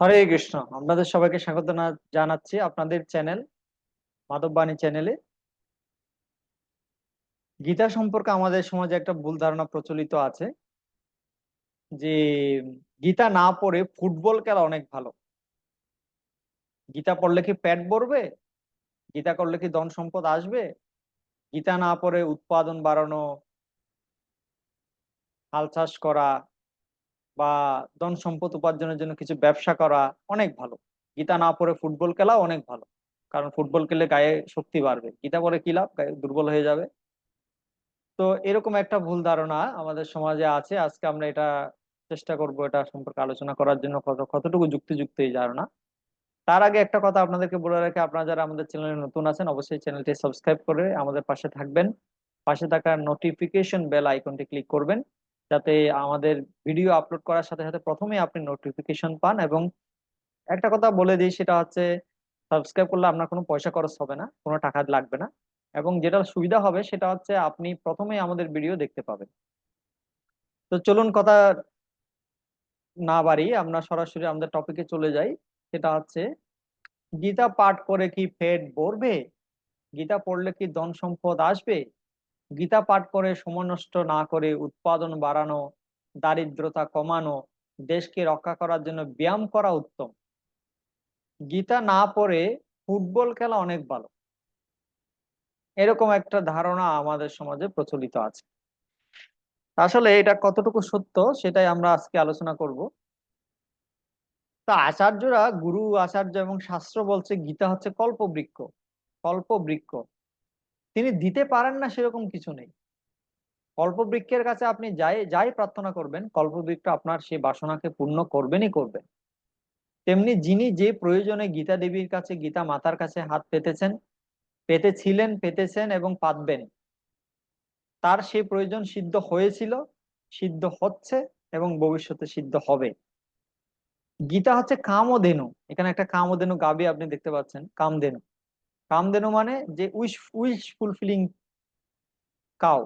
হরে কৃষ্ণ। আপনাদের সবাইকে স্বাগত জানাচ্ছি আপনাদের চ্যানেল, মাধববাণী চ্যানেলে। গীতা সম্পর্কে আমাদের সমাজে একটা ভুল ধারণা প্রচলিত আছে যে, গীতা না পড়ে ফুটবল খেলা অনেক ভালো। গীতা পড়লে কি পেট ভরবে? গীতা করলে কি ধন সম্পদ আসবে? গীতা না পড়ে উৎপাদন বাড়ানো হাল চাষ করা বা ধন সম্পদ উপার্জনের জন্য কিছু ব্যবসা করা অনেক ভালো। গীতা না পড়ে ফুটবল খেলা অনেক ভালো। কারণ ফুটবল খেলে গায়ে শক্তি বাড়বে। গীতা পড়ে কি লাভ? গায়ে দুর্বল হয়ে যাবে। তো এরকম একটা ভুল ধারণা আমাদের সমাজে আছে। আজকে আমরা এটা চেষ্টা করব এটা সম্পর্কে আলোচনা করার জন্য কত, কতটুকু যুক্তিযুক্ত এই ধারণা। তার আগে একটা কথা আপনাদেরকে বলে রাখি। আপনারা যারা আমাদের চ্যানেলে নতুন আছেন, অবশ্যই চ্যানেলটি সাবস্ক্রাইব করে আমাদের পাশে থাকবেন। পাশে থাকা নোটিফিকেশন বেল আইকনটি ক্লিক করবেন। যাতে আমাদের ভিডিও আপলোড করার সাথে সাথে প্রথমেই আপনি নোটিফিকেশন পান এবং একটা কথা বলে দিই, সেটা হচ্ছে সাবস্ক্রাইব করলে আপনার কোনো পয়সা খরচ হবে না, কোনো টাকা লাগবে না এবং যেটা সুবিধা হবে সেটা হচ্ছে আপনি প্রথমেই আমাদের ভিডিও দেখতে পাবেন। তো চলুন কথা না বাড়ি আমরা সরাসরি আমাদের টপিকে চলে যাই, সেটা হচ্ছে গীতা পাঠ করে কি পেট ভরবে? গীতা পড়লে কি ধন সম্পদ আসবে? গীতা পাঠ করে সময় নষ্ট না করে উৎপাদন বাড়ানো, দারিদ্রতা কমানো, দেশকে রক্ষা করার জন্য ব্যায়াম করা উত্তম। গীতা না পড়ে ফুটবল খেলা অনেক ভালো। এরকম একটা ধারণা আমাদের সমাজে প্রচলিত আছে। আসলে এটা কতটুকু সত্য সেটাই আমরা আজকে আলোচনা করব। তা আচার্যরা, গুরু, আচার্য এবং শাস্ত্র বলছে গীতা হচ্ছে কল্পবৃক্ষ। কল্পবৃক্ষ। তিনি দিতে পারেন না সেরকম কিছু নেই। কল্পবৃক্ষের কাছে আপনি যাই যাই প্রার্থনা করবেন, কল্পবৃক্ষ আপনার সেই বাসনাকে পূর্ণ করবেনই করবেন। তেমনি যিনি যে প্রয়োজনে গীতা দেবীর কাছে, গীতা মাতার কাছে হাত পেতেছেন, পেতেছিলেন, পেতেছেন এবং পাতবেন, তার সেই প্রয়োজন সিদ্ধ হয়েছিল, সিদ্ধ হচ্ছে এবং ভবিষ্যতে সিদ্ধ হবে। গীতা হচ্ছে কামধেনু। এখানে একটা কামধেনু গাবি আপনি দেখতে পাচ্ছেন, কামধেনু। কামধেনু মানে যে উইশ উইশ ফুলফিলিং কাউ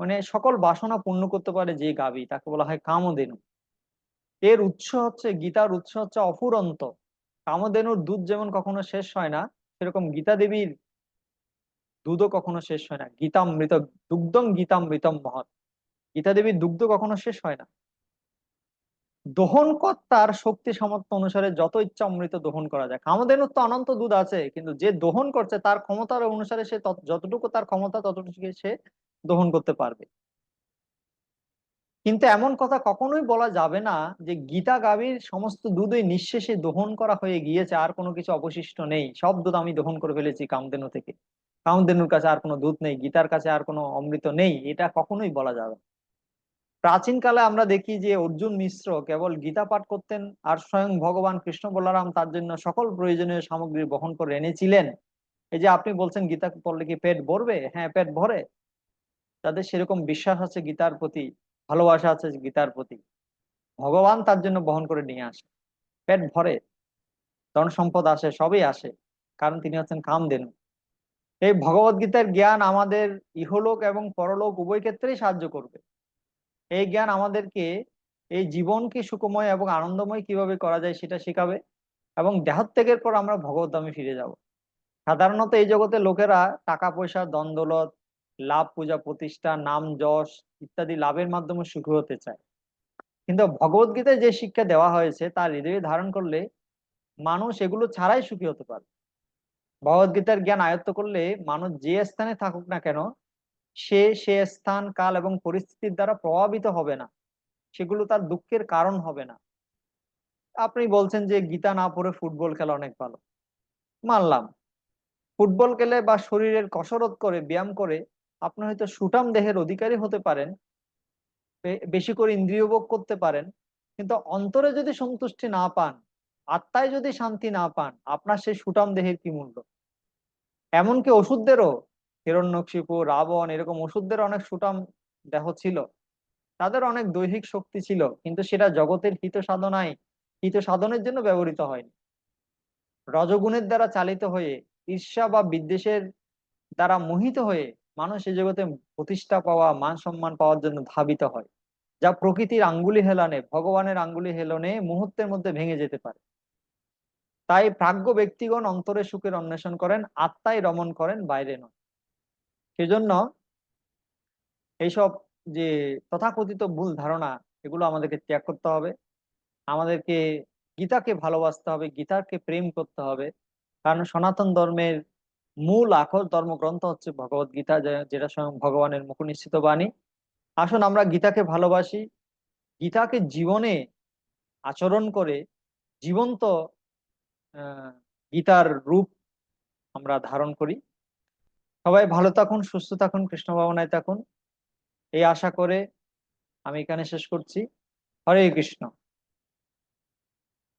মানে সকল বাসনা পূর্ণ করতে পারে যে গাবি তাকে বলা হয় কামধেনু এর উৎস হচ্ছে, গীতার উৎস হচ্ছে অফুরন্ত। কামধেনুর দুধ যেমন কখনো শেষ হয় না, সেরকম গীতা দেবীর দুধও কখনো শেষ হয় না। গীতামৃত দুগ্ধম গীতামৃতম মহৎ। গীতা দেবীর দুগ্ধ কখনো শেষ হয় না। দহন কর্তার শক্তি সামর্থ্য অনুসারে যত ইচ্ছা অমৃত দহন করা যায়। কামধেনুর তো অনন্ত দুধ আছে, কিন্তু যে দহন করছে তার ক্ষমতার অনুসারে সে যতটুকু তার ক্ষমতা ততটুকু সে দহন করতে পারবে। কিন্তু এমন কথা কখনোই বলা যাবে না যে গীতা গাভীর সমস্ত দুধই নিঃশেষে দহন করা হয়ে গিয়েছে, আর কোনো কিছু অবশিষ্ট নেই। সব দুধ আমি দহন করে ফেলেছি কামদেনু থেকে। কামদেনুর কাছে আর কোনো দুধ নেই, গীতার কাছে আর কোনো অমৃত নেই, এটা কখনোই বলা যাবে প্রাচীন কালে আমরা দেখি যে অর্জুন মিশ্র কেবল গীতা পাঠ করতেন আর স্বয়ং ভগবান কৃষ্ণ বলারাম তার জন্য সকল প্রয়োজনীয় সামগ্রী বহন করে এনেছিলেন। এই যে আপনি বলছেন গীতা পড়লে কি পেট ভরবে? হ্যাঁ পেট ভরে। তাদের সেরকম বিশ্বাস আছে গীতার প্রতি, ভালোবাসা আছে গীতার প্রতি। ভগবান তার জন্য বহন করে নিয়ে আসে। পেট ভরে। ধন সম্পদ আসে, সবই আসে। কারণ তিনি হচ্ছেন কামধেনু। এই ভগবত গীতার জ্ঞান আমাদের ইহলোক এবং পরলোক উভয় ক্ষেত্রেই সাহায্য করবে। এই জ্ঞান আমাদেরকে এই জীবনকে সুখময় এবং আনন্দময় কীভাবে করা যায় সেটা শেখাবে এবং দেহত্যাগের পর আমরা ভগবত ধামে ফিরে যাব। সাধারণত এই জগতে লোকেরা টাকা পয়সা দ্বন্দ্বলত লাভ, পূজা, প্রতিষ্ঠা, নাম, যশ ইত্যাদি লাভের মাধ্যমে সুখী হতে চায়। কিন্তু ভগবত গীতায় যে শিক্ষা দেওয়া হয়েছে, তার হৃদয়ে ধারণ করলে মানুষ এগুলো ছাড়াই সুখী হতে পারে। ভগবত গীতার জ্ঞান আয়ত্ত করলে মানুষ যে স্থানে থাকুক না কেন সে সে স্থান, কাল এবং পরিস্থিতির দ্বারা প্রভাবিত হবে না। সেগুলো তার দুঃখের কারণ হবে না। আপনি বলছেন যে গীতা না পড়ে ফুটবল খেলা অনেক ভালো। মানলাম। ফুটবল খেলে বা শরীরের কসরত করে, ব্যায়াম করে, আপনি হয়তো সুটাম দেহের অধিকারী হতে পারেন বেশি করে ইন্দ্রিয়ভোগ করতে পারেন, কিন্তু অন্তরে যদি সন্তুষ্টি না পান, আত্মায় যদি শান্তি না পান, আপনার সেই সুটাম দেহের কি মূল্য? এমনকি ওষুধদেরও হিরণ্যকশিপু রাবণ এরকম ওষুধদের অনেক সুটাম দেহ ছিল। তাদের অনেক দৈহিক শক্তি ছিল, কিন্তু সেটা জগতের হিত সাধনায় হিত সাধনের জন্য ব্যবহৃত হয়নি। রজগুণের দ্বারা চালিত হয়ে, ঈর্ষা বা বিদ্বেষের দ্বারা মোহিত হয়ে মানুষ এই জগতে প্রতিষ্ঠা পাওয়া, মান সম্মান পাওয়ার জন্য ধাবিত হয়, যা প্রকৃতির আঙ্গুলি হেলানে, ভগবানের আঙ্গুলি হেলনে মুহূর্তের মধ্যে ভেঙে যেতে পারে। তাই প্রাজ্ঞ ব্যক্তিগণ অন্তরে সুখের অন্বেষণ করেন আত্মায় রমন করেন বাইরে নয়। সেজন্য এইসব যে তথাকথিত ভুল ধারণা, এগুলো আমাদেরকে ত্যাগ করতে হবে। আমাদেরকে গীতাকে ভালোবাসতে হবে, গীতাকে প্রেম করতে হবে। কারণ সনাতন ধর্মের মূল আখর, ধর্মগ্রন্থ হচ্ছে ভগবত গীতা যেটা স্বয়ং ভগবানের মুখনিশ্চিত বাণী। আসুন আমরা গীতাকে ভালোবাসি। গীতাকে জীবনে আচরণ করে জীবন্ত গীতার রূপ আমরা ধারণ করি। সবাই ভালো থাকুন, সুস্থ থাকুন, কৃষ্ণ ভাবনায় থাকুন। এই আশা করে আমি এখানে শেষ করছি। হরে কৃষ্ণ।